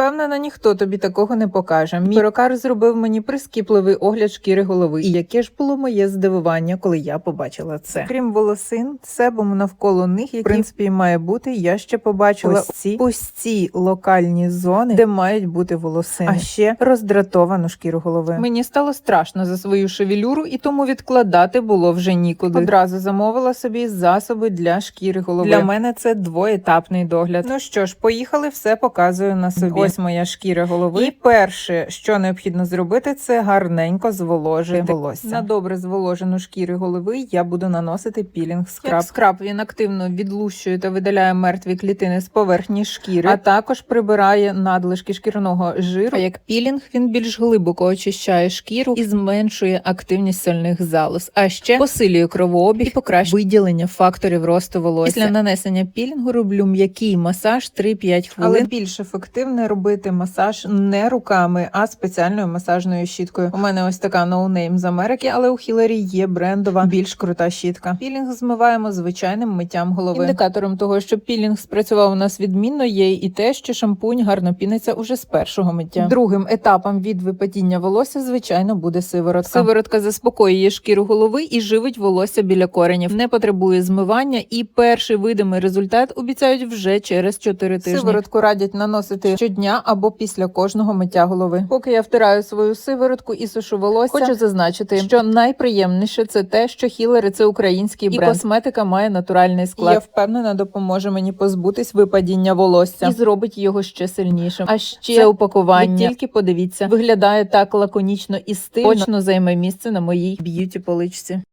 впевнена, ніхто тобі такого не покаже. Мій перукар зробив мені прискіпливий огляд шкіри голови. І яке ж було моє здивування, коли я побачила це. Крім волосин, себом навколо них, які, в принципі, має бути, я ще побачила ось ці пусті локальні зони, де мають бути волосини. А ще роздратовану шкіру голови. Мені стало страшно за свою шевелюру, і тому відкладати було вже нікуди. Одразу замовила собі засоби для шкіри голови. Для мене це двоетапний догляд. Ну що ж, поїхали, все показую на собі. Ось моя шкіра голови. І перше, що необхідно зробити, це гарненько зволожити волосся. На добре зволожену шкіру голови я буду наносити пілінг скраб. Як скраб він активно відлущує та видаляє мертві клітини з поверхні шкіри, а також прибирає надлишки шкірного жиру. А як пілінг він більш глибоко очищає шкіру і зменшує активність сольних залоз, а ще посилює кровообіг і покращує виділення факторів росту волосся. Після нанесення пілінгу роблю м'який масаж 3-5 хвилин. Але більш ефективне робити масаж не руками, а спеціальною масажною щіткою. У мене ось така ноунейм з Америки, але у Хіларі є брендова більш крута щітка. Пілінг змиваємо звичайним миттям голови. Індикатором того, що пілінг спрацював у нас відмінно, є і те, що шампунь гарно піниться уже з першого миття. Другим етапом від випадіння волосся, звичайно, буде сиворотка. Сиворотка заспокоює шкіру голови і живить волосся біля коренів. Не потребує змивання, і перший видимий результат обіцяють вже через 4 тижні. Сиворотку радять наносити щодня або після кожного миття голови. Поки я втираю свою сиворотку і сушу волосся, хочу зазначити, що найприємніше це те, що хілери це український бренд. І косметика має натуральний склад. Я впевнена, допоможе мені позбутись випадіння волосся і зробить його ще сильнішим. А ще це упакування. Ви тільки подивіться, виглядає так лаконічно і стильно. Точно займе місце на моїй б'юті поличці.